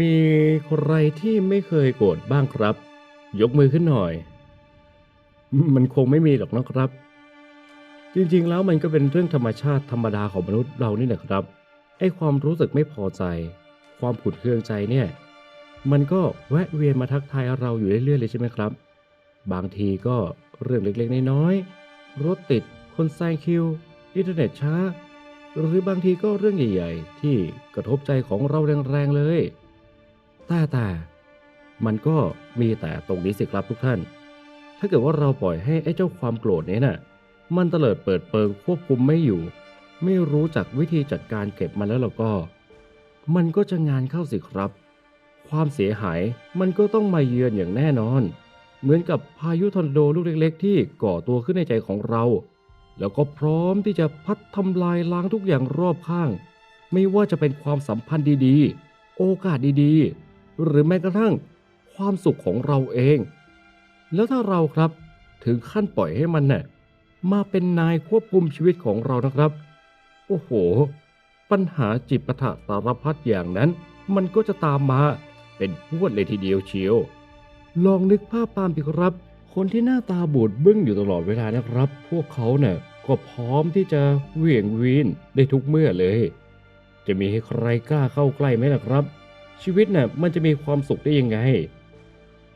มีใครที่ไม่เคยโกรธบ้างครับ ยกมือขึ้นหน่อย มันคงไม่มีหรอกนะครับ จริงๆแล้วมันก็เป็นเรื่องธรรมชาติธรรมดาของมนุษย์เรานี่แหละครับไอ้ความรู้สึกไม่พอใจ ความขุ่นเคืองใจเนี่ย มันก็แวะเวียนมาทักทายเราอยู่เรื่อยๆเลยใช่ไหมครับ บางทีก็เรื่องเล็กๆน้อยๆรถติด คนแซงคิว อินเทอร์เน็ตช้า หรือบางทีก็เรื่องใหญ่ ๆ ที่กระทบใจของเราแรงๆเลย แต่แต่มันก็มีแต่ตรงนี้สิครับทุกท่าน ถ้าเกิดว่าเราปล่อยให้ไอ้เจ้าความโกรธนี้น่ะ มันเตลิดเปิดเปิงควบคุมไม่อยู่ ไม่รู้จักวิธีจัดการเก็บมันแล้วเราก็ มันก็จะงานเข้าสิครับ ความเสียหายมันก็ต้องมาเยือนอย่างแน่นอน เหมือนกับพายุทอร์นาโดลูกเล็ก ๆ ที่ก่อตัวขึ้นในใจของเรา แล้วก็พร้อมที่จะพัดทำลายล้างทุกอย่างรอบข้าง ไม่ว่าจะเป็นความสัมพันธ์ดีๆ โอกาสดีๆ หรือแม้กระทั่งความสุขของเราเอง แล้วถ้าเราครับถึงขั้นปล่อยให้มันเน่ะมาเป็นนายควบคุมชีวิตของเรานะครับ โอ้โห ปัญหาจิตปะทะสารพัดอย่างนั้น มันก็จะตามมาเป็นพวดเลยทีเดียวเชียว ลองนึกภาพตามสิครับ คนที่หน้าตาบูดบึ้งอยู่ตลอดเวลานะครับ พวกเขาเนี่ยก็พร้อมที่จะเหวี่ยงวีนได้ทุกเมื่อเลย จะมีให้ใครกล้าเข้าใกล้ไหมล่ะครับ ชีวิตน่ะมันจะมีความสุขได้ยังไง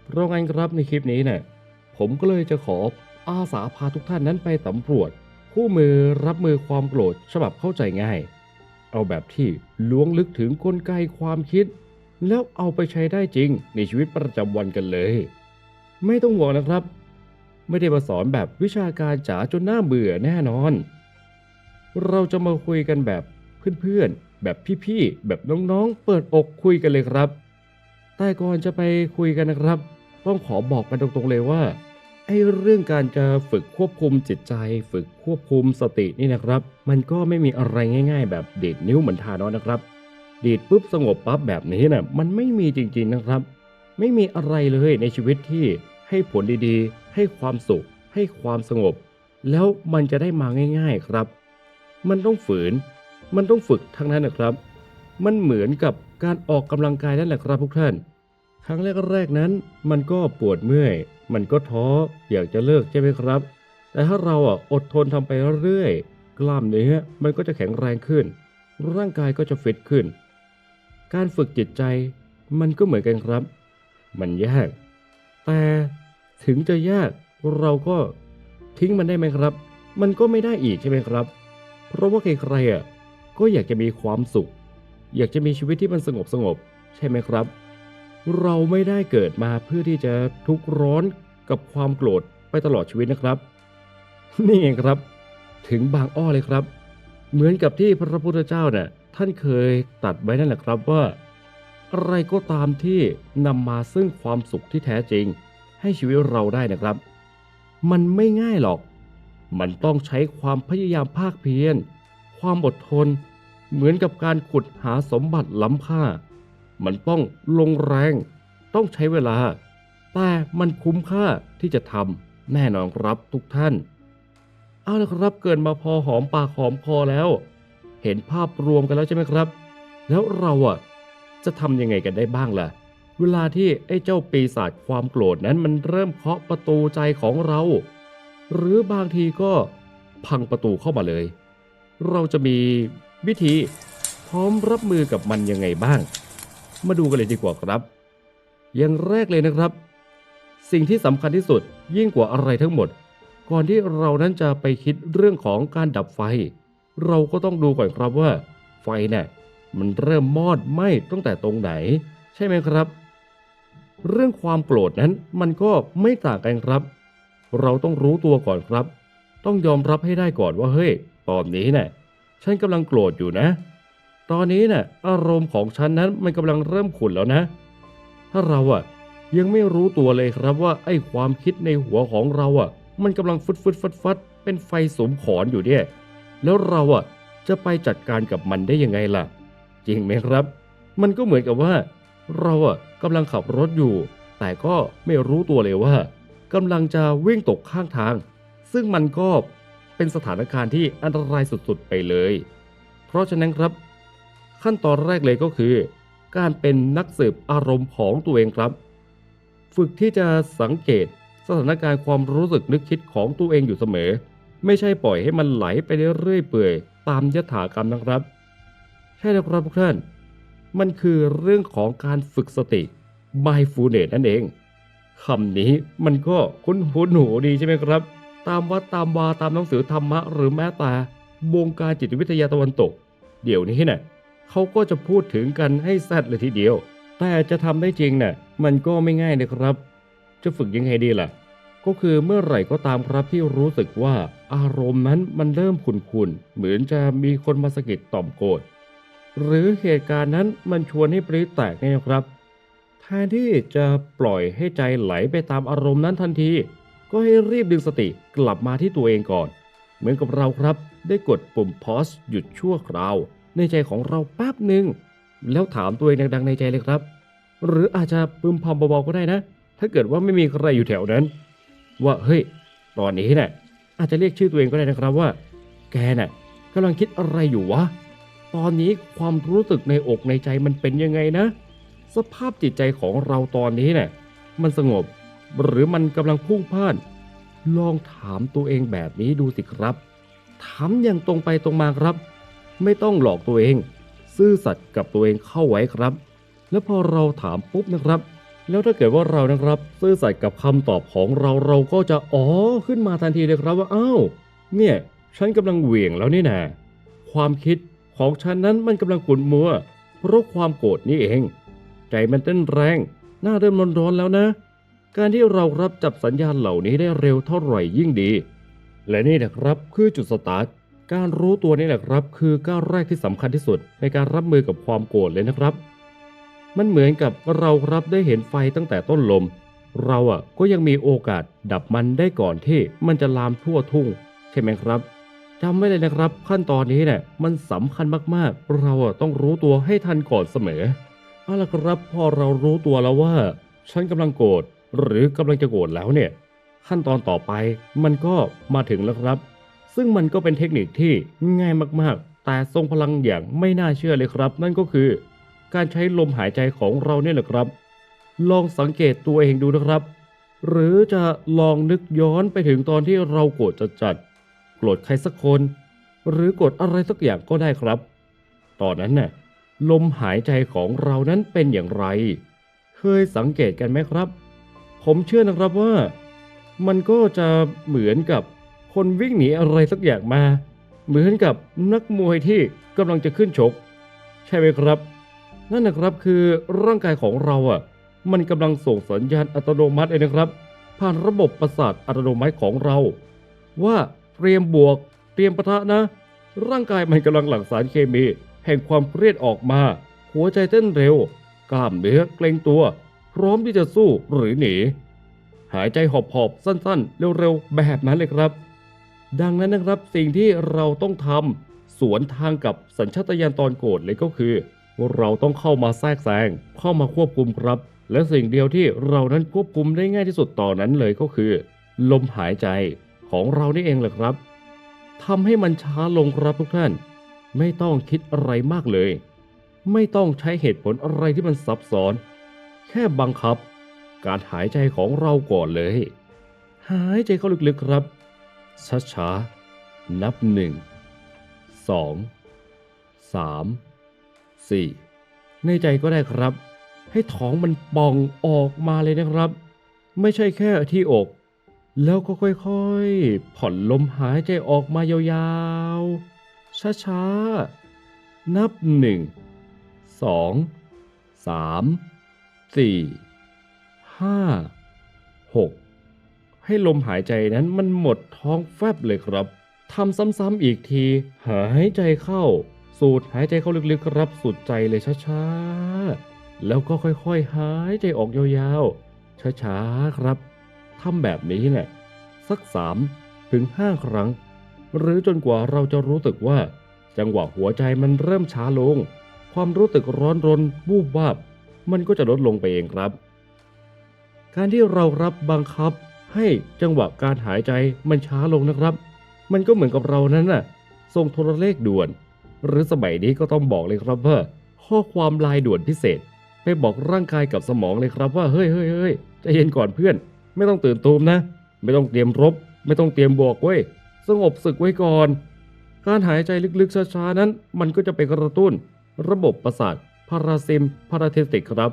เพราะงั้นครับในคลิปนี้เนี่ยผมก็เลยจะขออาสาพาทุกท่านนั้นไปสำรวจ คู่มือรับมือความโกรธฉบับเข้าใจง่าย เอาแบบที่ล้วงลึกถึงกลไกความคิด แล้วเอาไปใช้ได้จริงในชีวิตประจำวันกันเลย ไม่ต้องห่วงนะครับ ไม่ได้มาสอนแบบวิชาการจ๋าจนน่าเบื่อแน่นอน เราจะมาคุยกันแบบเพื่อนๆ แบบพี่ๆ แบบน้องๆ เปิดอกคุยกันเลยครับ แต่ก่อนจะไปคุยกันนะครับ ต้องขอบอกกันตรงๆเลยว่าไอ้เรื่องการจะฝึกควบคุมจิตใจ ฝึกควบคุมสตินี่นะครับ มันก็ไม่มีอะไรง่ายๆ แบบดีดนิ้วเหมือนทานอสนะครับ ดีดปุ๊บสงบปั๊บแบบนี้นะ่ะมันไม่มีจริงๆนะครับ ไม่มีอะไรเลยในชีวิตที่ให้ผลดีๆ ให้ความสุข ให้ความสงบ แล้วมันจะได้มาง่าย ๆครับ มันต้องฝืน มันต้องฝึกทั้งนั้นนะครับ มันเหมือนกับการออกกำลังกายนั่นแหละครับทุกท่าน ครั้งแรกๆนั้น มันก็ปวดเมื่อย มันก็ท้ออยากจะเลิกใช่ไหมครับ แต่ถ้าเราอะอดทนทำไปเรื่อยๆกล้ามเนื้อมันก็จะแข็งแรงขึ้น ร่างกายก็จะฟิตขึ้น การฝึกจิตใจ มันก็เหมือนกันครับ มันยาก แต่ถึงจะยากเราก็ทิ้งมันได้ไหมครับ มันก็ไม่ได้อีกใช่ไหมครับ เพราะว่าใครๆอะ ก็อยากจะมีความสุข อยากจะมีชีวิตที่มันสงบสงบ ใช่ไหมครับ เราไม่ได้เกิดมาเพื่อที่จะทุกข์ร้อนกับความโกรธไปตลอดชีวิตนะครับ นี่เองครับ ถึงบางอ้อเลยครับ เหมือนกับที่พระพุทธเจ้าเนี่ยท่านเคยตัดไว้นั่นแหละครับว่า อะไรก็ตามที่นำมาซึ่งความสุขที่แท้จริง ให้ชีวิตเราได้นะครับ มันไม่ง่ายหรอก มันต้องใช้ความพยายามภาคเพียร ความอดทน เหมือนกับการขุดหาสมบัติล้ำค่า มันต้องลงแรง ต้องใช้เวลา แต่มันคุ้มค่าที่จะทำแน่นอนครับทุกท่าน เอาละครับเกินมาพอหอมปากหอมคอแล้ว เห็นภาพรวมกันแล้วใช่ไหมครับ แล้วเราอะจะทำยังไงกันได้บ้างล่ะ เวลาที่ไอ้เจ้าปีศาจความโกรธนั้นมันเริ่มเคาะประตูใจของเรา หรือบางทีก็พังประตูเข้ามาเลย เราจะมีวิธีพร้อมรับมือกับมันยังไงบ้าง มาดูกันเลยดีกว่าครับ อย่างแรกเลยนะครับ สิ่งที่สำคัญที่สุดยิ่งกว่าอะไรทั้งหมด ก่อนที่เรานั้นจะไปคิดเรื่องของการดับไฟ เราก็ต้องดูก่อนครับว่า ไฟเนี่ยมันเริ่มมอดไหม้ตั้งแต่ตรงไหน ใช่ไหมครับ เรื่องความโกรธนั้นมันก็ไม่ต่างกันครับ เราต้องรู้ตัวก่อนครับ ต้องยอมรับให้ได้ก่อนว่าเฮ้ย ตอนนี้เนี่ยฉันกำลังโกรธอยู่นะ ตอนนี้เนี่ยอารมณ์ของฉันนั้นมันกำลังเริ่มขุ่นแล้วนะ ถ้าเราอะยังไม่รู้ตัวเลยครับว่าไอ้ความคิดในหัวของเราอะมันกำลังฟึดฟึดฟัดฟัดเป็นไฟสมขอนอยู่เนี่ย แล้วเราอะจะไปจัดการกับมันได้ยังไงล่ะ จริงไหมครับ มันก็เหมือนกับว่า เราอะกำลังขับรถอยู่ แต่ก็ไม่รู้ตัวเลยว่ากำลังจะวิ่งตกข้างทาง ซึ่งมันก็ เป็นสถานการณ์ที่อันตรายสุดๆไปเลย เพราะฉะนั้นครับ ขั้นตอนแรกเลยก็คือ การเป็นนักสืบอารมณ์ของตัวเองครับ ฝึกที่จะสังเกตสถานการณ์ความรู้สึกนึกคิดของตัวเองอยู่เสมอ ไม่ใช่ปล่อยให้มันไหลไปเรื่อยเปื่อยตามยถากรรมนะครับ ใช่แล้วครับทุกท่าน มันคือเรื่องของการฝึกสติ mindfulness นั่นเองคำนี้มันก็คุ้นหูหนูดีใช่ไหมครับ ตามวัดตามวาตามหนังสือธรรมะ หรือแม้แต่วงการจิตวิทยาตะวันตก เดี๋ยวนี้เนี่ยเขาก็จะพูดถึงกันให้แซดเลยทีเดียว แต่จะทำได้จริงเนี่ยมันก็ไม่ง่ายนะครับ จะฝึกยังไงดีล่ะ ก็คือเมื่อไหร่ก็ตามครับที่รู้สึกว่าอารมณ์นั้นมันเริ่มขุ่นๆเหมือนจะมีคนมาสะกิดต่อมโกรธหรือเหตุการณ์นั้นมันชวนให้ปริแตกเนี่ยนะครับแทนที่จะปล่อยให้ใจไหลไปตามอารมณ์นั้นทันที ก็ให้รีบดึงสติกลับมาที่ตัวเองก่อน เหมือนกับเราครับ ได้กดปุ่มพอสหยุดชั่วคราว ในใจของเราแป๊บหนึ่งแล้วถามตัวเองดังๆในใจเลยครับ หรืออาจจะพึมพำเบาๆก็ได้นะ ถ้าเกิดว่าไม่มีใครอยู่แถวนั้น ว่าเฮ้ยตอนนี้เนี่ยอาจจะเรียกชื่อตัวเองก็ได้นะครับว่า แกน่ะกำลังคิดอะไรอยู่วะตอนนี้ความรู้สึกในอกในใจมันเป็นยังไงนะ สภาพจิตใจของเราตอนนี้เนี่ยมันสงบ หรือมันกำลังพุ่งพ่าน ลองถามตัวเองแบบนี้ดูสิครับ ถามอย่างตรงไปตรงมาครับ ไม่ต้องหลอกตัวเอง ซื่อสัตย์กับตัวเองเข้าไว้ครับ แล้วพอเราถามปุ๊บนะครับ แล้วถ้าเกิดว่าเรานะครับ ซื่อสัตย์กับคำตอบของเราเราก็จะอ๋อขึ้นมาทันทีเลยครับว่าอ้าวเนี่ยฉันกำลังเหวี่ยงแล้วนี่นะความคิดของฉันนั้นมันกำลังขุ่นมัวเพราะความโกรธนี่เอง ใจมันเต้นแรง หน้าเริ่มร้อนๆแล้วนะ การที่เรารับจับสัญญาณเหล่านี้ได้เร็วเท่าไหร่ยิ่งดี และนี่นะครับคือจุดสตาร์ทการรู้ตัวนี่แหละครับ คือก้าวแรกที่สำคัญที่สุดในการรับมือกับความโกรธเลยนะครับ มันเหมือนกับเรารับได้เห็นไฟตั้งแต่ต้นลม เราอะก็ยังมีโอกาสดับมันได้ก่อนที่มันจะลามทั่วทุ่ง ใช่ไหมครับจำไว้เลยนะครับ ขั้นตอนนี้เนี่ยมันสำคัญมากๆ เราอะต้องรู้ตัวให้ทันก่อนเสมอเอาล่ะครับพอเรารู้ตัวแล้วว่า ฉันกำลังโกรธ หรือกำลังจะโกรธแล้วเนี่ย ขั้นตอนต่อไปมันก็มาถึงแล้วครับ ซึ่งมันก็เป็นเทคนิคที่ง่ายมากๆ แต่ทรงพลังอย่างไม่น่าเชื่อเลยครับ นั่นก็คือ การใช้ลมหายใจของเราเนี่ยแหละครับ ลองสังเกตตัวเองดูนะครับ หรือจะลองนึกย้อนไปถึงตอนที่เราโกรธจัดๆโกรธใครสักคน หรือโกรธอะไรสักอย่างก็ได้ครับ ตอนนั้นน่ะลมหายใจของเรานั้นเป็นอย่างไร เคยสังเกตกันไหมครับ ผมเชื่อนะครับว่า มันก็จะเหมือนกับคนวิ่งหนีอะไรสักอย่างมา เหมือนกับนักมวยที่กำลังจะขึ้นชก ใช่ไหมครับ นั่นนะครับคือร่างกายของเราอะ มันกำลังส่งสัญญาณอัตโนมัติเลยนะครับ ผ่านระบบประสาทอัตโนมัติของเรา ว่าเตรียมบวก เตรียมปะทะนะ ร่างกายมันกำลังหลั่งสารเคมี แห่งความเครียดออกมา หัวใจเต้นเร็ว กล้ามเนื้อเกรงตัว พร้อมที่จะสู้หรือหนี หายใจหอบๆสั้นๆ เร็วๆ แบบนั้นเลยครับ ดังนั้นนะครับสิ่งที่เราต้องทำสวนทางกับสัญชาตญาณตอนโกรธเลยก็คือ เราต้องเข้ามาแทรกแซงเข้ามาควบคุมครับ และสิ่งเดียวที่เรานั้นควบคุมได้ง่ายที่สุดต่อนนั้นเลยก็คือ ลมหายใจของเรานี่เองแหละครับทำให้มันช้าลงครับทุกท่าน ไม่ต้องคิดอะไรมากเลย ไม่ต้องใช้เหตุผลอะไรที่มันซับซ้อน แค่บังคับ การหายใจของเราก่อนเลย หายใจเข้าลึกๆครับ ช้าๆ นับหนึ่งสองสามสี่ในใจก็ได้ครับ ให้ท้องมันป่องออกมาเลยนะครับ ไม่ใช่แค่ที่อก แล้วก็ค่อยๆ ผ่อนลมหายใจออกมายาวๆ ช้าๆ นับหนึ่งสองสาม สี่ห้าหกให้ลมหายใจนั้นมันหมดท้องแฟบเลยครับทำซ้ำๆอีกที หายใจเข้า สูดหายใจเข้าลึกๆครับสุดใจเลยช้าๆ แล้วก็ค่อยๆ หายใจออกยาวๆ ช้าๆ ครับทำแบบนี้เนี่ยสักสามถึงห้าครั้ง หรือจนกว่าเราจะรู้สึกว่า จังหวะหัวใจมันเริ่มช้าลง ความรู้สึกร้อนรนวูบวาบ มันก็จะลดลงไปเองครับ การที่เรารับบังคับให้จังหวะการหายใจมันช้าลงนะครับ มันก็เหมือนกับเรานั้นน่ะส่งโทรเลขด่วน หรือสมัยนี้ก็ต้องบอกเลยครับว่าข้อความลายด่วนพิเศษ ไปบอกร่างกายกับสมองเลยครับว่าเฮ้ยเฮ้ยเฮ้ยใจเย็นก่อนเพื่อน ไม่ต้องตื่นตูมนะ ไม่ต้องเตรียมรบ ไม่ต้องเตรียมบวกเว้ยสงบศึกไว้ก่อน การหายใจลึกๆช้าๆนั้น มันก็จะไปกระตุ้น ระบบประสาท พาราซิมพาราเทสติกครับ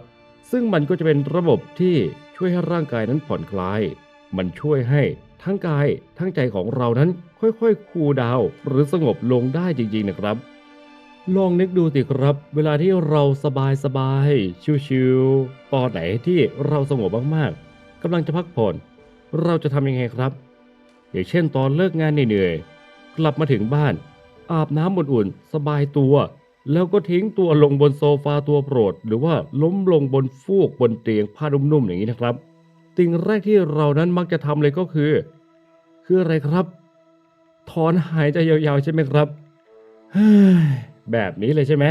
ซึ่งมันก็จะเป็นระบบที่ช่วยให้ร่างกายนั้นผ่อนคลาย มันช่วยให้ทั้งกายทั้งใจของเรานั้นค่อยๆคูลดาวหรือสงบลงได้จริงๆนะครับ ลองนึกดูสิครับ เวลาที่เราสบายสบายๆชิวๆตอนไหนที่เราสงบมากๆกำลังจะพักผ่อนเราจะทำยังไงครับ อย่างเช่นตอนเลิกงานเหนื่อยๆกลับมาถึงบ้าน อาบน้ำอุ่นๆสบายตัว แล้วก็ทิ้งตัวลงบนโซฟาตัวโปรด หรือว่าล้มลงบนฟูกบนเตียงผ้านุ่มๆอย่างนี้นะครับสิ่งแรกที่เรานั้นมักจะทำเลยก็คือ คืออะไรครับ ถอนหายใจยาวๆใช่ไหมครับแบบนี้เลยใช่ไหม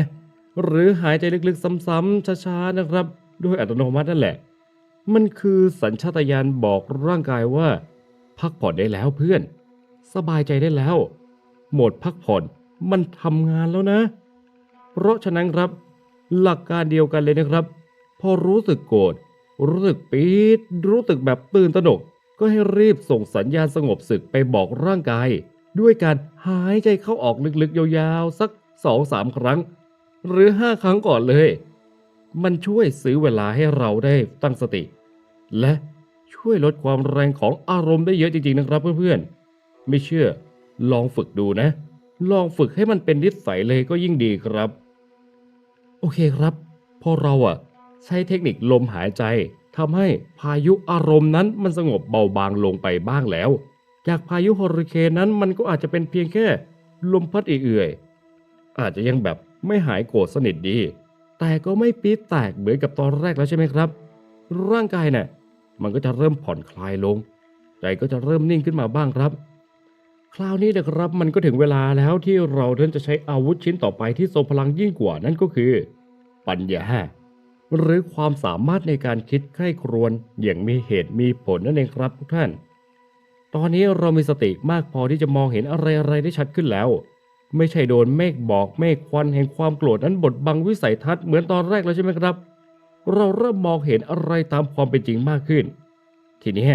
หรือหายใจลึกๆซ้ำๆช้าๆนะครับโดยอัตโนมัตินั่นแหละ มันคือสัญชาตญาณบอกร่างกายว่า พักผ่อนได้แล้วเพื่อน สบายใจได้แล้ว โหมดพักผ่อนมันทำงานแล้วนะ เพราะฉะนั้นครับ หลักการเดียวกันเลยนะครับ พอรู้สึกโกรธรู้สึกปี๊ดรู้สึกแบบตื่นตระหนก ก็ให้รีบส่งสัญญาณสงบศึกไปบอกร่างกาย ด้วยการหายใจเข้าออกลึกๆ ยาวๆ สักสองสามครั้ง หรือห้าครั้งก่อนเลย มันช่วยซื้อเวลาให้เราได้ตั้งสติ และช่วยลดความแรงของอารมณ์ได้เยอะจริงๆนะครับเพื่อนๆ ไม่เชื่อลองฝึกดูนะ ลองฝึกให้มันเป็นนิสัยเลยก็ยิ่งดีครับ โอเคครับ พอเราอะ ใช้เทคนิคลมหายใจทำให้พายุอารมณ์นั้นมันสงบเบาบางลงไปบ้างแล้ว จากพายุเฮอริเคนนั้นมันก็อาจจะเป็นเพียงแค่ ลมพัดเอื่อยๆอาจจะยังแบบไม่หายโกรธสนิทดี แต่ก็ไม่ปี๊ดแตกเหมือนกับตอนแรกแล้วใช่ไหมครับ ร่างกายเนี่ยมันก็จะเริ่มผ่อนคลายลง ใจก็จะเริ่มนิ่งขึ้นมาบ้างครับ คราวนี้นะครับมันก็ถึงเวลาแล้วที่เราเริ่มจะใช้อาวุธชิ้นต่อไปที่ทรงพลังยิ่งกว่านั่นก็คือ ปัญญา หรือความสามารถในการคิดใคร่ครวญอย่างมีเหตุมีผลนั่นเองครับทุกท่าน ตอนนี้เรามีสติมากพอที่จะมองเห็นอะไรๆได้ชัดขึ้นแล้ว ไม่ใช่โดนเมฆบอกเมฆควันแห่งความโกรธนั้นบดบังวิสัยทัศน์เหมือนตอนแรกแล้วใช่ไหมครับ เราเริ่มมองเห็นอะไรตามความเป็นจริงมากขึ้น ทีนี้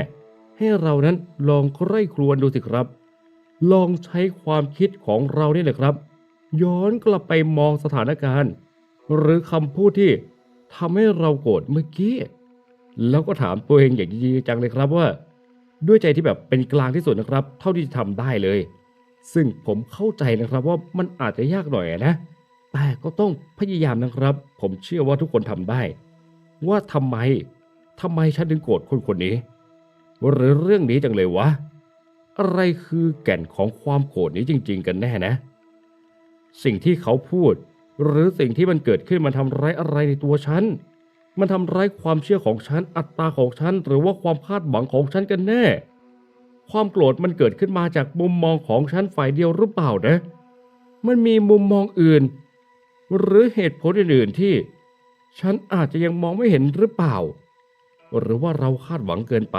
ให้เรานั้นลองใคร่ครวญดูสิครับ ลองใช้ความคิดของเราเนี่แหละครับ ย้อนกลับไปมองสถานการณ์ หรือคำพูดที่ทำให้เราโกรธเมื่อกี้ แล้วก็ถามตัวเองอย่างจริงจังเลยครับว่า ด้วยใจที่แบบเป็นกลางที่สุดนะครับ เท่าที่จะทำได้เลย ซึ่งผมเข้าใจนะครับว่ามันอาจจะยากหน่อยนะ แต่ก็ต้องพยายามนะครับ ผมเชื่อว่าทุกคนทำได้ ว่าทำไมทำไมฉันถึงโกรธคนคนนี้ หรือเรื่องนี้จังเลยวะ อะไรคือแก่นของความโกรธนี้จริง ๆ กันแน่นะ สิ่งที่เขาพูด หรือสิ่งที่มันเกิดขึ้นมันทำร้ายอะไรในตัวฉัน มันทำร้ายความเชื่อของฉัน อัตตาของฉัน หรือว่าความคาดหวังของฉันกันแน่ ความโกรธมันเกิดขึ้นมาจากมุมมองของฉันฝ่ายเดียวหรือเปล่านะ มันมีมุมมองอื่น หรือเหตุผลอื่นๆที่ ฉันอาจจะยังมองไม่เห็นหรือเปล่า หรือว่าเราคาดหวังเกินไป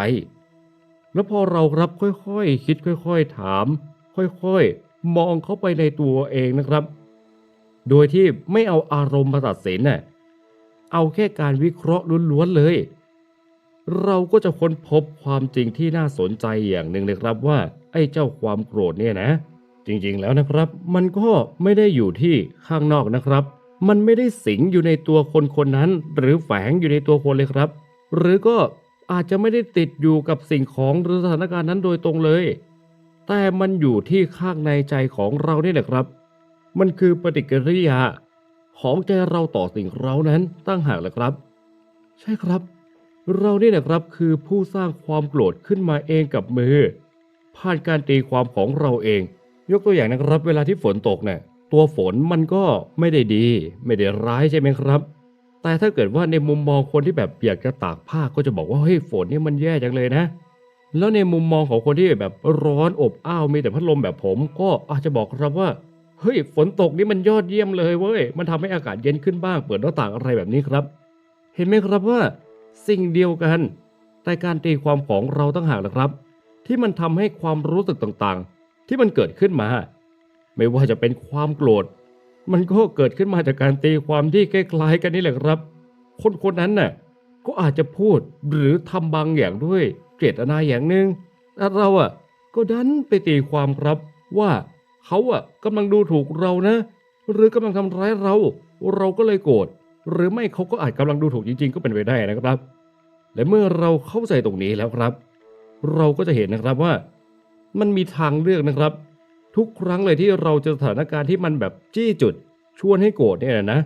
แล้วพอเรารับค่อยๆ คิดค่อยๆ ถาม ค่อยๆ มองเข้าไปในตัวเองนะครับ โดยที่ไม่เอาอารมณ์มาตัดสินน่ะเอาแค่การวิเคราะห์ล้วนๆเลย เราก็จะค้นพบความจริงที่น่าสนใจอย่างหนึ่งนะครับว่า ไอ้เจ้าความโกรธเนี่ยนะ จริงๆแล้วนะครับ มันก็ไม่ได้อยู่ที่ข้างนอกนะครับ มันไม่ได้สิงอยู่ในตัวคนคนนั้น หรือแฝงอยู่ในตัวคนเลยครับ หรือก็ อาจจะไม่ได้ติดอยู่กับสิ่งของหรือสถานการณ์นั้นโดยตรงเลย แต่มันอยู่ที่ข้างในใจของเรานี่แหละครับ มันคือปฏิกิริยาของใจเราต่อสิ่งเรานั้นตั้งหากแหละครับ ใช่ครับ เรานี่แหละครับคือผู้สร้างความโกรธขึ้นมาเองกับมือ ผ่านการตีความของเราเอง ยกตัวอย่างนะครับ เวลาที่ฝนตกเนี่ยตัวฝนมันก็ไม่ได้ดี ไม่ได้ร้ายใช่ไหมครับ แต่ถ้าเกิดว่าในมุมมองคนที่แบบอยากจะตากผ้าก็จะบอกว่าเฮ้ยฝนนี่มันแย่จังเลยนะ แล้วในมุมมองของคนที่แบบร้อนอบอ้าวมีแต่พัดลมแบบผม ก็อาจจะบอกครับว่าเฮ้ยฝนตกนี่มันยอดเยี่ยมเลยเว้ยมันทำให้อากาศเย็นขึ้นบ้างเปิดหน้าต่างอะไรแบบนี้ครับ เห็นไหมครับว่า สิ่งเดียวกัน แต่การตีความของเราตั้งหากนะครับ ที่มันทำให้ความรู้สึกต่างๆ ที่มันเกิดขึ้นมา ไม่ว่าจะเป็นความโกรธ มันก็เกิดขึ้นมาจากการตีความที่คล้ายๆกันนี่แหละครับ คนคนนั้นน่ะก็อาจจะพูดหรือทำบางอย่างด้วยเจตนาอย่างหนึ่งแต่เราอะก็ดันไปตีความครับว่าเขาอะกำลังดูถูกเรานะ หรือกำลังทำร้ายเรา เราก็เลยโกรธหรือไม่เขาก็อาจกำลังดูถูกจริง ๆ ก็เป็นไปได้นะครับ และเมื่อเราเข้าใจตรงนี้แล้วครับ เราก็จะเห็นนะครับว่า มันมีทางเลือกนะครับ ทุกครั้งเลยที่เราเจอสถานการณ์ที่มันแบบจี้จุด ชวนให้โกรธเนี่ยนะ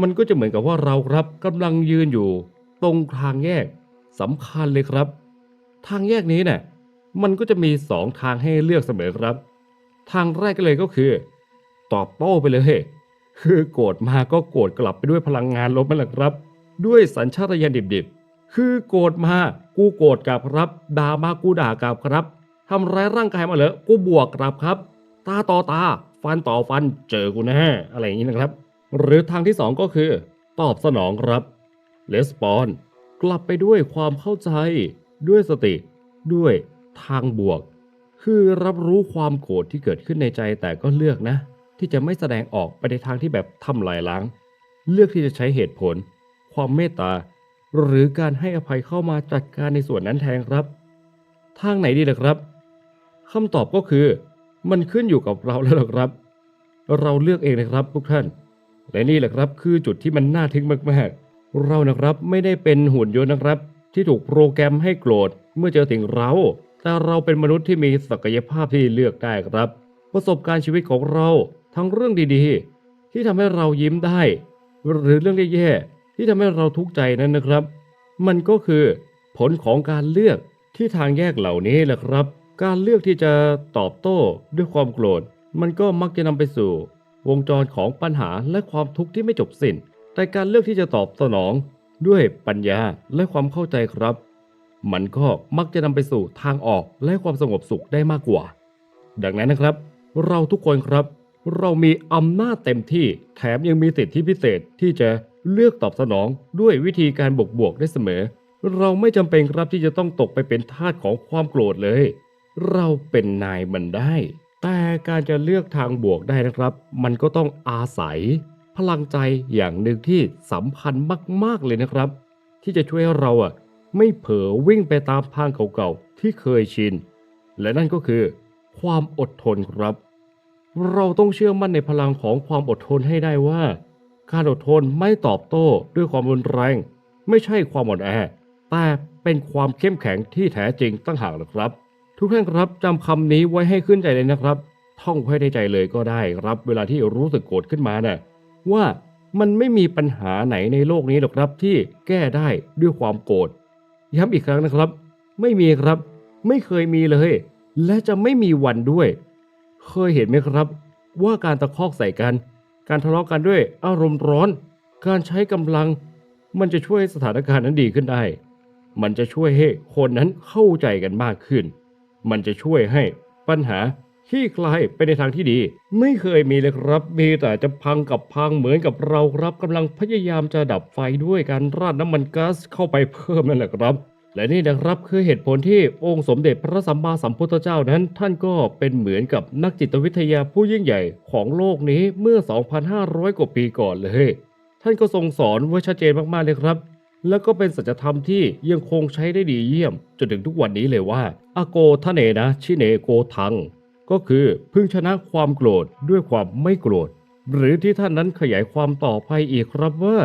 มันก็จะเหมือนกับว่าเราครับกำลังยืนอยู่ ตรงทางแยกสำคัญเลยครับ ทางแยกนี้เนี่ยมันก็จะมีสองทางให้เลือกเสมอครับ ทางแรกก็เลยก็คือ ตอบโต้ไปเลยคือโกรธมาก็โกรธกลับไปด้วยพลังงานลบนั่นแหละครับ ด้วยสัญชาตญาณดิบๆ คือโกรธมากูโกรธกลับครับด่ามากูด่ากลับครับทำร้ายร่างกายมาเหรอกูบวกกลับครับ ตาต่อตา ฟันต่อฟันเจอกูแน่อะไรอย่างนี้นะครับ หรือทางที่สองก็คือ ตอบสนองครับレスปอนกลับไปด้วยความเข้าใจ ด้วยสติ ด้วยทางบวก คือรับรู้ความโกรธที่เกิดขึ้นในใจแต่ก็เลือกนะ ที่จะไม่แสดงออกไปในทางที่แบบทำลายล้าง เลือกที่จะใช้เหตุผล ความเมตตา หรือการให้อภัยเข้ามาจัดการในส่วนนั้นแทนครับ ทางไหนดีล่ะครับคำตอบก็คือ มันขึ้นอยู่กับเราแล้วล่ะครับ เราเลือกเองนะครับทุกท่าน และนี่แหละครับคือจุดที่มันน่าทึ่งมากๆ เรานะครับไม่ได้เป็นหุ่นยนต์นะครับ ที่ถูกโปรแกรมให้โกรธเมื่อเจอสิ่งเรา แต่เราเป็นมนุษย์ที่มีศักยภาพที่เลือกได้ครับ ประสบการณ์ชีวิตของเราทั้งเรื่องดีๆ ที่ทำให้เรายิ้มได้ หรือเรื่องแย่ๆที่ทำให้เราทุกข์ใจนั้นนะครับ มันก็คือผลของการเลือกที่ทางแยกเหล่านี้แหละครับ การเลือกที่จะตอบโต้ด้วยความโกรธ มันก็มักจะนำไปสู่ วงจรของปัญหาและความทุกข์ที่ไม่จบสิ้น แต่การเลือกที่จะตอบสนอง ด้วยปัญญาและความเข้าใจครับ มันก็มักจะนำไปสู่ทางออกและความสงบสุขได้มากกว่า ดังนั้นนะครับ เราทุกคนครับ เรามีอำนาจเต็มที่แถมยังมีสิทธิพิเศษที่จะเลือกตอบสนองด้วยวิธีการบวกบวกๆได้เสมอ เราไม่จำเป็นครับที่จะต้องตกไปเป็นทาสของความโกรธเลย เราเป็นนายมันได้ แต่การจะเลือกทางบวกได้นะครับ มันก็ต้องอาศัย พลังใจอย่างหนึ่งที่สำคัญมากๆเลยนะครับ ที่จะช่วยให้เราอะไม่เผลอวิ่งไปตามทางเก่าๆที่เคยชิน และนั่นก็คือ ความอดทนครับ เราต้องเชื่อมั่นในพลังของความอดทนให้ได้ว่า การอดทนไม่ตอบโต้ด้วยความรุนแรง ไม่ใช่ความอ่อนแอ แต่เป็นความเข้มแข็งที่แท้จริงตั้งหากนะครับ ทุกท่านครับจำคำนี้ไว้ให้ขึ้นใจเลยนะครับ ท่องไว้ในใจเลยก็ได้ครับ เวลาที่รู้สึกโกรธขึ้นมาน่ะว่ามันไม่มีปัญหาไหนในโลกนี้หรอกครับที่แก้ได้ด้วยความโกรธย้ำอีกครั้งนะครับ ไม่มีครับ ไม่เคยมีเลย และจะไม่มีวันด้วย เคยเห็นไหมครับ ว่าการตะคอกใส่กัน การทะเลาะกันด้วยอารมณ์ร้อน การใช้กำลัง มันจะช่วยสถานการณ์นั้นดีขึ้นได้ มันจะช่วยให้คนนั้นเข้าใจกันมากขึ้น มันจะช่วยให้ปัญหาขี้คลายไปในทางที่ดี ไม่เคยมีเลยครับ มีแต่จะพังกับพังเหมือนกับเราครับกำลังพยายามจะดับไฟด้วยการราดน้ำมันก๊าซเข้าไปเพิ่มนั่นแหละครับ และนี่นะครับคือเหตุผลที่องค์สมเด็จพระสัมมาสัมพุทธเจ้านั้น ท่านก็เป็นเหมือนกับนักจิตวิทยาผู้ยิ่งใหญ่ของโลกนี้เมื่อ 2,500 กว่าปีก่อนเลย ท่านก็ทรงสอนไว้ชัดเจนมากๆเลยครับ แล้วก็เป็นสัจธรรมที่ยังคงใช้ได้ดีเยี่ยม จนถึงทุกวันนี้เลยว่าอโกทะเนนะชิเนโกทัง ก็คือพึ่งชนะความโกรธด้วยความไม่โกรธ หรือที่ท่านนั้นขยายความต่อไปอีกครับว่า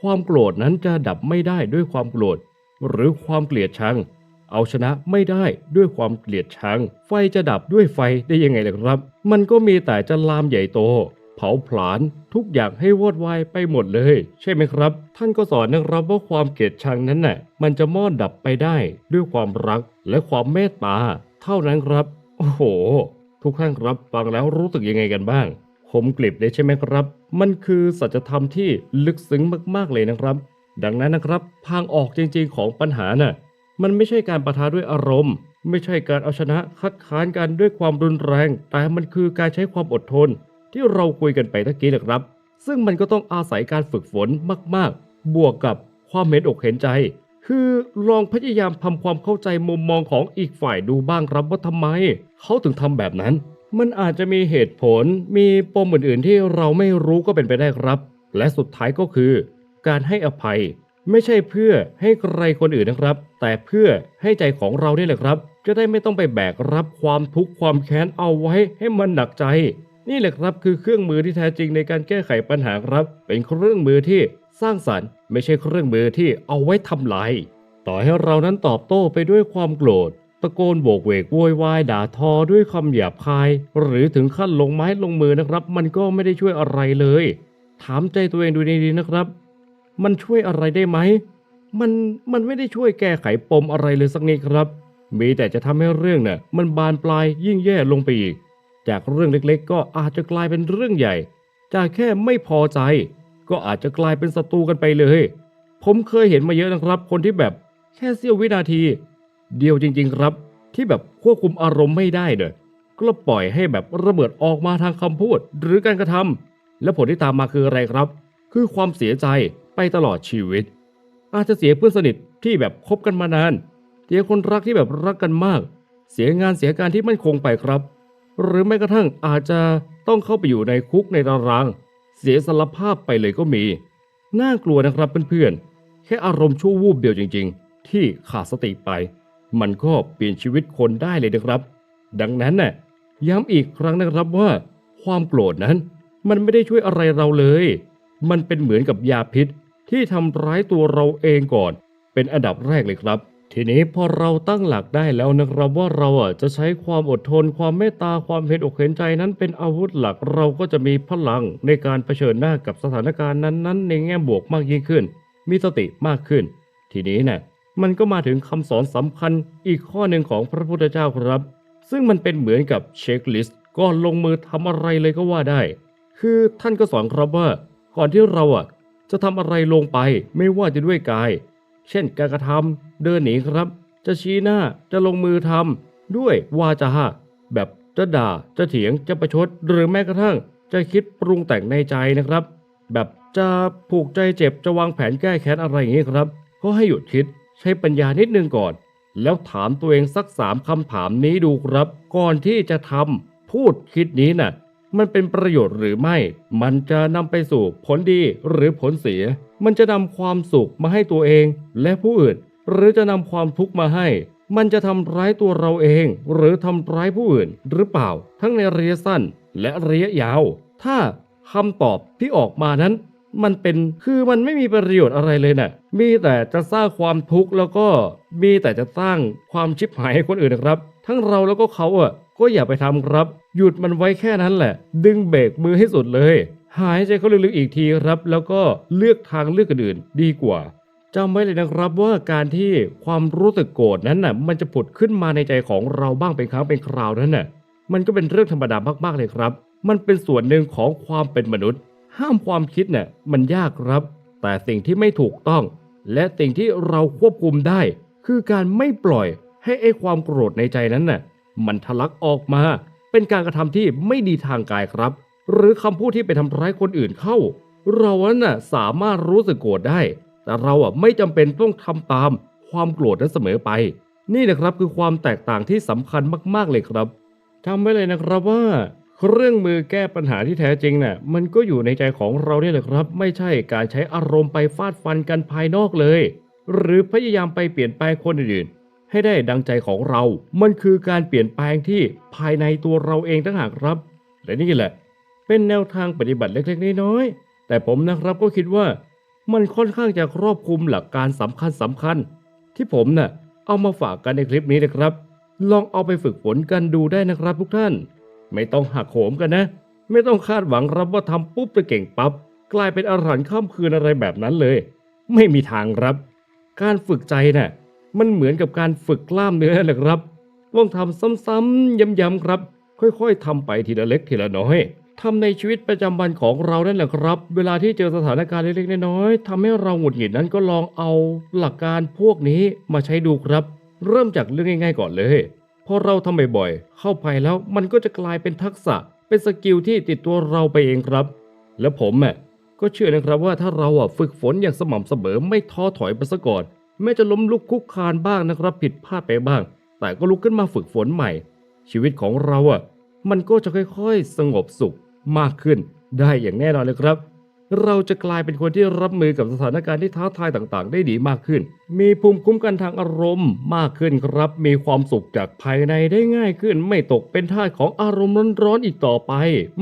ความโกรธนั้นจะดับไม่ได้ด้วยความโกรธ หรือความเกลียดชัง เอาชนะไม่ได้ด้วยความเกลียดชัง ไฟจะดับด้วยไฟได้ยังไงล่ะครับ มันก็มีแต่จะลามใหญ่โต เผาผลาญทุกอย่างให้วอดวายไปหมดเลย ใช่ไหมครับ ท่านก็สอนนะครับว่าความเกลียดชังนั้นน่ะมันจะมอดดับไปได้ ด้วยความรักและความเมตตา เท่านั้นครับ โอ้โห ทุกท่านครับฟังแล้วรู้สึกยังไงกันบ้างคมกลิบเลยใช่ไหมครับ มันคือสัจธรรมที่ลึกซึ้งมากๆเลยนะครับ ดังนั้นนะครับ ทางออกจริงๆของปัญหาน่ะมันไม่ใช่การประทะด้วยอารมณ์ ไม่ใช่การเอาชนะคัดค้านกันด้วยความรุนแรง แต่มันคือการใช้ความอดทน ที่เราคุยกันไปตะกี้นะครับ ซึ่งมันก็ต้องอาศัยการฝึกฝนมาก ๆ บวกกับความเห็นอกเห็นใจ คือลองพยายามทำความเข้าใจมุมมองของอีกฝ่ายดูบ้างครับว่าทำไม เขาถึงทำแบบนั้น มันอาจจะมีเหตุผล มีปมอื่น ๆ ที่เราไม่รู้ก็เป็นไปได้ครับ และสุดท้ายก็คือ การให้อภัย ไม่ใช่เพื่อให้ใครคนอื่นนะครับ แต่เพื่อให้ใจของเราเนี่ยแหละครับ จะได้ไม่ต้องไปแบกรับความทุกข์ความแค้นเอาไว้ให้มันหนักใจ นี่แหละครับคือเครื่องมือที่แท้จริงในการแก้ไขปัญหาครับ เป็นเครื่องมือที่สร้างสรรค์ ไม่ใช่เครื่องมือที่เอาไว้ทำลาย ต่อให้เรานั้นตอบโต้ไปด้วยความโกรธ ตะโกนโบกเวกโวยวายด่าทอด้วยคำหยาบคาย หรือถึงขั้นลงไม้ลงมือนะครับ มันก็ไม่ได้ช่วยอะไรเลย ถามใจตัวเองดูดีๆนะครับ มันช่วยอะไรได้ไหมมันมันไม่ได้ช่วยแก้ไขปมอะไรเลยสักนิดครับ มีแต่จะทำให้เรื่องน่ะมันบานปลายยิ่งแย่ลงไปอีก จากเรื่องเล็กๆ ก็อาจจะกลายเป็นเรื่องใหญ่ จากแค่ไม่พอใจ ก็อาจจะกลายเป็นศัตรูกันไปเลย ผมเคยเห็นมาเยอะนะครับ คนที่แบบแค่เสี้ยววินาที เดียวจริง ๆ ครับ ที่แบบควบคุมอารมณ์ไม่ได้เนอะก็ปล่อยให้แบบระเบิดออกมาทางคำพูดหรือการกระทำและผลที่ตามมาคืออะไรครับ คือความเสียใจไปตลอดชีวิต อาจจะเสียเพื่อนสนิทที่แบบคบกันมานานเสียคนรักที่แบบรักกันมาก เสียงานเสียการที่มั่นคงไปครับ หรือแม้กระทั่งอาจจะต้องเข้าไปอยู่ในคุกในตาราง เสียสารภาพไปเลยก็มี น่ากลัวนะครับเพื่อนๆ แค่อารมณ์ชั่ววูบเดียวจริง ๆ ที่ขาดสติไป มันก็เปลี่ยนชีวิตคนได้เลยนะครับ ดังนั้นน่ะย้ำอีกครั้งนะครับว่า ความโกรธนั้น มันไม่ได้ช่วยอะไรเราเลย มันเป็นเหมือนกับยาพิษที่ทำร้ายตัวเราเองก่อน เป็นอันดับแรกเลยครับ ทีนี้พอเราตั้งหลักได้แล้วนะครับว่าเราอะจะใช้ความอดทนความเมตตาความเห็นอกเห็นใจนั้นเป็นอาวุธหลักเราก็จะมีพลังในการเผชิญหน้ากับสถานการณ์นั้นๆ ในแง่บวกมากยิ่งขึ้น มีสติมากขึ้น ทีนี้น่ะมันก็มาถึงคำสอนสำคัญอีกข้อหนึ่งของพระพุทธเจ้าครับ ซึ่งมันเป็นเหมือนกับเช็คลิสต์ก่อนลงมือทำอะไรเลยก็ว่าได้ คือท่านก็สอนครับว่า ก่อนที่เราอะจะทำอะไรลงไปไม่ว่าจะด้วยกาย เช่นการกระทำเดินหนีครับ จะชี้หน้าจะลงมือทำด้วยวาจาแบบจะด่าจะเถียงจะประชด หรือแม้กระทั่ง จะคิดปรุงแต่งในใจนะครับ แบบจะผูกใจเจ็บจะวางแผนแก้แค้นอะไรอย่างนี้ครับ ก็ให้หยุดคิดใช้ปัญญานิดนึงก่อน แล้วถามตัวเองสักสามคำถามนี้ดูครับ ก่อนที่จะทำพูดคิดนี้น่ะ มันเป็นประโยชน์หรือไม่ มันจะนำไปสู่ผลดีหรือผลเสีย มันจะนำความสุขมาให้ตัวเองและผู้อื่น หรือจะนำความทุกข์มาให้ มันจะทำร้ายตัวเราเอง หรือทำร้ายผู้อื่น หรือเปล่า ทั้งในระยะสั้นและระยะยาว ถ้าคำตอบที่ออกมานั้น มันเป็นคือมันไม่มีประโยชน์อะไรเลยน่ะ มีแต่จะสร้างความทุกข์แล้วก็มีแต่จะสร้างความชิบหายให้คนอื่นนะครับ ทั้งเราแล้วก็เขาอะ ก็อย่าไปทำครับ หยุดมันไว้แค่นั้นแหละ ดึงเบรกมือให้สุดเลย หายใจเข้าลึกๆอีกทีครับ แล้วก็เลือกทางเลือกอื่นดีกว่าจำไว้เลยนะครับว่าการที่ความรู้สึกโกรธนั้นน่ะ มันจะผุดขึ้นมาในใจของเราบ้างเป็นครั้งเป็นคราวนั้นน่ะ มันก็เป็นเรื่องธรรมดามากๆเลยครับ มันเป็นส่วนหนึ่งของความเป็นมนุษย์ ห้ามความคิดเนี่ยมันยากครับ แต่สิ่งที่ไม่ถูกต้อง และสิ่งที่เราควบคุมได้ คือการไม่ปล่อยให้ไอ้ความโกรธในใจนั้นน่ะ มันทะลักออกมา เป็นการกระทำที่ไม่ดีทางกายครับ หรือคำพูดที่ไปทำร้ายคนอื่นเข้า เรานั้นน่ะสามารถรู้สึกโกรธได้ แต่เราอะไม่จำเป็นต้องทำตามความโกรธนั้นเสมอไป นี่นะครับคือความแตกต่างที่สำคัญมาก ๆเลยครับจำไว้เลยนะครับว่าเครื่องมือแก้ปัญหาที่แท้จริงน่ะมันก็อยู่ในใจของเราเนี่ยแหละครับ ไม่ใช่การใช้อารมณ์ไปฟาดฟันกันภายนอกเลย หรือพยายามไปเปลี่ยนแปลงคนอื่น ให้ได้ดังใจของเรา มันคือการเปลี่ยนแปลงที่ภายในตัวเราเองทั้งหากครับ และนี่แหละ เป็นแนวทางปฏิบัติเล็กๆน้อยๆแต่ผมนะครับก็คิดว่า มันค่อนข้างจะครอบคลุมหลักการสำคัญสำคัญ ที่ผมน่ะเอามาฝากกันในคลิปนี้นะครับ ลองเอาไปฝึกฝนกันดูได้นะครับทุกท่าน ไม่ต้องหักโหมกันนะ ไม่ต้องคาดหวังรับว่าทำปุ๊บจะเก่งปับ๊บกลายเป็นอรหันต์ข้ามคืนอะไรแบบนั้นเลย ไม่มีทางครับ การฝึกใจน่ะ มันเหมือนกับการฝึกกล้ามเนื้อแหละครับต้องทำซ้ำๆย้ำๆครับ ค่อยๆทำไปทีละเล็กทีละน้อยทำในชีวิตประจำวันของเรานั่นแหละครับ เวลาที่เจอสถานการณ์เล็กๆน้อยๆทำให้เราหงุดหงิดนั้นก็ลองเอาหลักการพวกนี้มาใช้ดูครับ เริ่มจากเรื่องง่าย ๆ ก่อนเลยพอเราทำบ่อยๆเข้าไปแล้วมันก็จะกลายเป็นทักษะ เป็นสกิลที่ติดตัวเราไปเองครับ แล้วผมอะก็เชื่อนะครับว่าถ้าเราอะฝึกฝนอย่างสม่ำเสมอไม่ท้อถอยไปซะก่อน แม้จะล้มลุกคุกคานบ้างนะครับ ผิดพลาดไปบ้าง แต่ก็ลุกขึ้นมาฝึกฝนใหม่ ชีวิตของเราอะ มันก็จะค่อยๆ สงบสุขมากขึ้น ได้อย่างแน่นอนเลยครับ เราจะกลายเป็นคนที่รับมือกับสถานการณ์ที่ท้าทายต่างๆ ได้ดีมากขึ้น มีภูมิคุ้มกันทางอารมณ์มากขึ้นครับ มีความสุขจากภายในได้ง่ายขึ้น ไม่ตกเป็นท่าของอารมณ์ร้อนๆอีกต่อไป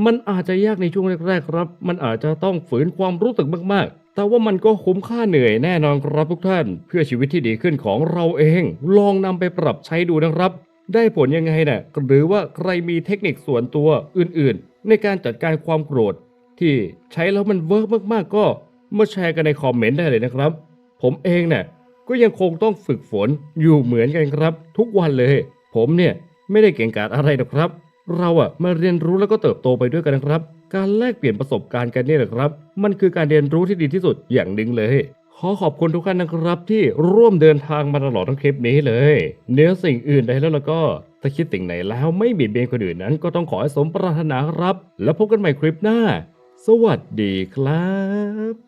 มันอาจจะยากในช่วงแรกๆครับ มันอาจจะต้องฝืนความรู้สึกมากๆ แต่ว่ามันก็คุ้มค่าเหนื่อยแน่นอนครับทุกท่าน เพื่อชีวิตที่ดีขึ้นของเราเอง ลองนำไปปรับใช้ดูนะครับ ได้ผลยังไงนะ่ะหรือว่าใครมีเทคนิคส่วนตัวอื่นๆ ในการจัดการความโกรธ ที่ใช้แล้วมันเวิร์กมากๆ ก็มาแชร์กันในคอมเมนต์ได้เลยนะครับ ผมเองเนี่ยก็ยังคงต้องฝึกฝนอยู่เหมือนกันครับ ทุกวันเลย ผมเนี่ยไม่ได้เก่งกาจอะไรหรอกครับ เราอะมาเรียนรู้แล้วก็เติบโตไปด้วยกันนะครับ การแลกเปลี่ยนประสบการณ์กันเนี่ยแหละครับ มันคือการเรียนรู้ที่ดีที่สุดอย่างหนึ่งเลย ขอขอบคุณทุกท่านนะครับที่ร่วมเดินทางมาตลอดทั้งคลิปนี้เลย เนื้อสิ่งอื่นใดแล้วแล้วก็ถ้าคิดสิ่งไหนแล้วไม่เบียดเบียนคนอื่นนั้น ก็ต้องขอให้สมปรารถนาครับ แล้วพบกันใหม่คลิปหน้า สวัสดีครับ